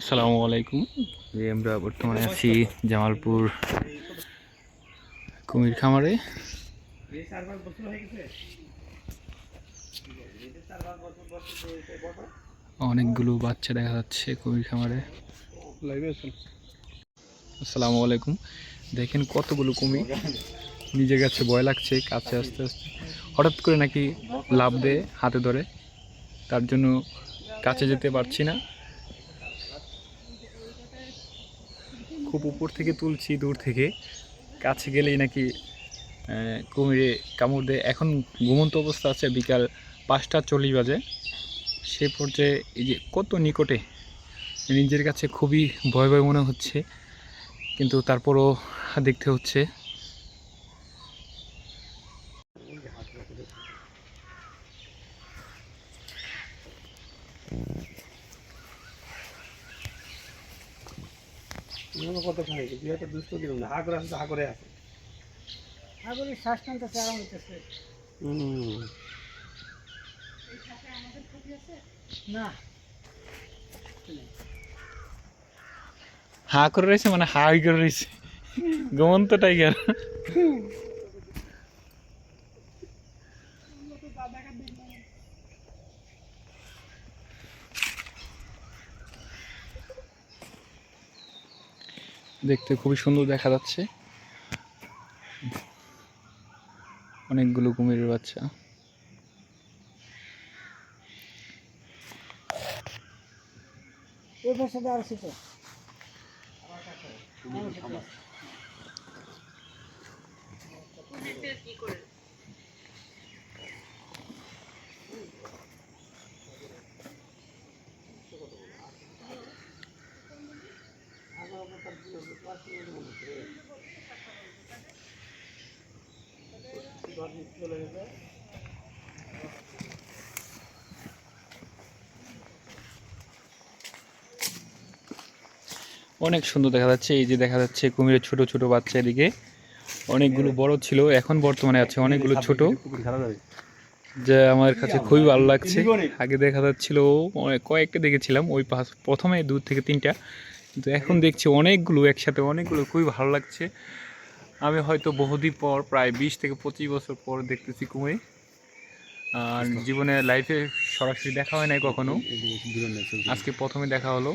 আসসালামু আলাইকুম। এই আমরা বর্তমানে আছি জামালপুর কুমির খামারে। অনেকগুলো বাচ্চা দেখা যাচ্ছে কুমির খামারে। আসসালামু আলাইকুম। দেখেন কতগুলো কুমির। নিজের কাছে ভয় লাগছে, কাছে আস্তে আস্তে। হঠাৎ করে নাকি লাভ দেয় হাতে ধরে। তার জন্য কাছে যেতে পারছি না। খুব উপর থেকে তুলছি, দূর থেকে। কাছে গেলেই নাকি কুমিরে কামড় দেয়। এখন ঘুমন্ত অবস্থা আছে বিকাল পাঁচটা চল্লিশ বাজে। সে পর্যায়ে এই যে কত নিকটে নিজের কাছে খুবই ভয় ভয় মনে হচ্ছে, কিন্তু তারপরও দেখতে হচ্ছে। কত খাই তুই একটা দুষ্ট দিলাম না হা করে আছে হা করে আছে শ্বাস টানতেছে আরাম হইতেছে। না। হা করে রয়েছে মানে হাই করে রয়েছে। ঘুমন্ত টাইগার। দেখতে খুবই সুন্দর দেখা যাচ্ছে। অনেকগুলো কুমিরের বাচ্চা। কি পাশে অনেক সুন্দর দেখা যাচ্ছে। এই যে দেখা যাচ্ছে কুমিরের ছোট ছোট বাচ্চা এদিকে। অনেকগুলো বড় ছিল, এখন বর্তমানে আছে অনেকগুলো ছোট। যা আমার কাছে খুবই ভালো লাগছে। আগে দেখা যাচ্ছিল কয়েকটা দেখেছিলাম, ওই প্রথমে দু থেকে তিনটা। কিন্তু এখন দেখছি অনেকগুলো একসাথে অনেকগুলো খুবই ভালো লাগছে আমি হয়তো বহুদিন পর প্রায় বিশ থেকে পঁচিশ বছর পর দেখতেছি কুমির আর জীবনে লাইফে সরাসরি দেখা হয় নাই কখনো আজকে প্রথমে দেখা হলো